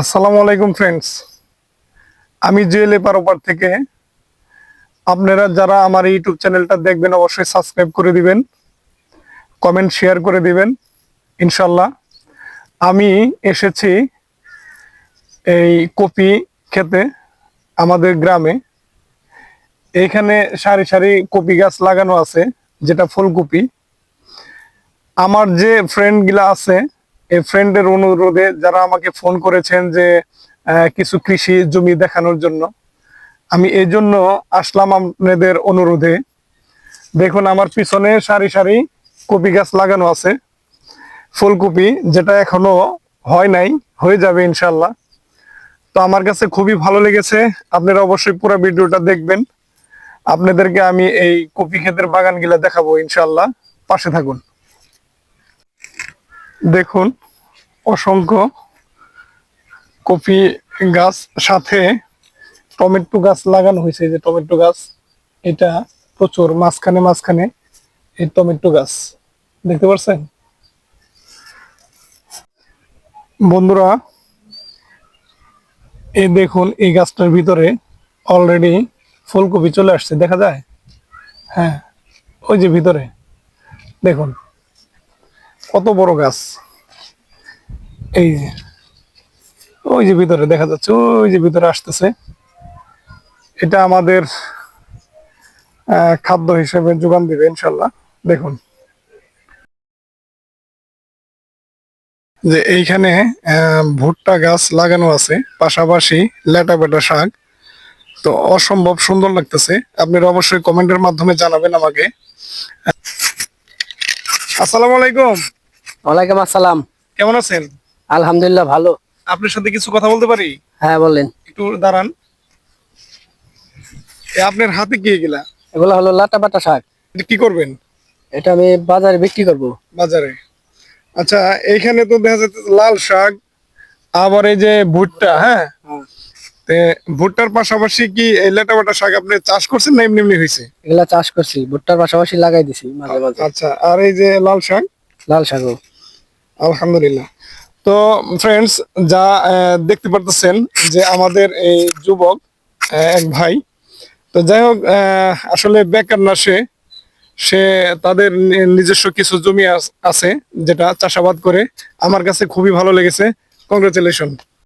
আসসালামু আলাইকুম ফ্রেন্ডস আমি জুয়েল পারোপার থেকে। আপনারা যারা আমার ইউটিউব চ্যানেলটা দেখবেন, অবশ্যই সাবস্ক্রাইব করে দিবেন কমেন্ট শেয়ার করে দিবেন ইনশাল্লাহ আমি এসেছি এই কপি খেতে আমাদের গ্রামে। এইখানে সারি সারি কপি গাছ লাগানো আছে, যেটা ফুলকপি। আমার যে ফ্রেন্ডগুলা আছে ফ্রেন্ডের অনুরোধে যারা আমাকে ফোন করেছেন যে কিছু কৃষি জমি দেখানোর জন্য, আমি এই জন্য আসলাম আপনাদের অনুরোধে। দেখুন, আমার পিছনে সারি সারি কপি গাছ লাগানো আছে, ফুলকপি, যেটা এখনও হয় নাই, হয়ে যাবে ইনশাল্লাহ তো আমার কাছে খুবই ভালো লেগেছে, আপনারা অবশ্যই পুরো ভিডিওটা দেখবেন। আপনাদেরকে আমি এই কপি ক্ষেতের বাগানগুলা দেখাবো ইনশাল্লাহ পাশে থাকুন। দেখুন অসংখ্য কপি গাছ সাথে টমেটো গাছ লাগানো হয়েছে যে টমেটো গাছ, এটা প্রচুর, মাঝখানে মাঝখানে এই টমেটো গাছ। দেখতে পাচ্ছেন বন্ধুরা, এই দেখুন, এই গাছটার ভিতরে অলরেডি ফুলকপি চলে আসছে, দেখা যায়? হ্যাঁ ওই যে ভিতরে। দেখুন, কত বড় গাছ। এই যে ওই যে ভিতরে দেখা যাচ্ছে ওই যে ভিতরে আসতেছে। এটা আমাদের খাদ্য হিসেবে যোগান দিবে ইনশাল্লাহ। দেখুন। যে এইখানে ভুট্টা গাছ লাগানো আছে পাশাপাশি লেটা বেটা শাক। তো অসম্ভব সুন্দর লাগতেছে। আপনারা অবশ্যই কমেন্টের মাধ্যমে জানাবেন আমাকে। আসসালামু আলাইকুম। ওয়ালাইকুম আসসালাম। কেমন আছেন? আলহামদুলিল্লাহ ভালো। আপনার সাথে কিছু কথা বলতে পারি? হ্যাঁ বলেন। একটু দাঁড়ান। আপনার হাতে কি গেলা এগুলো হলো লাটা বাটা শাক। কি করবেন? এটা আমি বাজারে বিক্রি করব। বাজারে। আচ্ছা এইখানে তো দেখা যাচ্ছে লাল শাক আবার এই যে ভুট্টা হ্যাঁ? ভুট্টার পাশাপাশি কি এই লেটা বাটা শাক আপনি চাষ করছেন না এমনি এমনি হয়েছে এগুলা চাষ করছি ভুট্টার পাশাপাশি লাগাই দিছি মাঝে মাঝে। আচ্ছা আর এই যে লাল শাক? লাল শাকও। আলহামদুলিল্লাহ। তো ফ্রেন্ডস যা দেখতে পারতেছেন যে আমাদের এই যুবক এক ভাই। তো যাই হোক আসলে বেকার না সে। সে তাদের নিজস্ব কিছু জমি আছে যেটা চাষাবাদ করে। আমার কাছে খুবই ভালো লেগেছে। কংগ্রেচুলেশন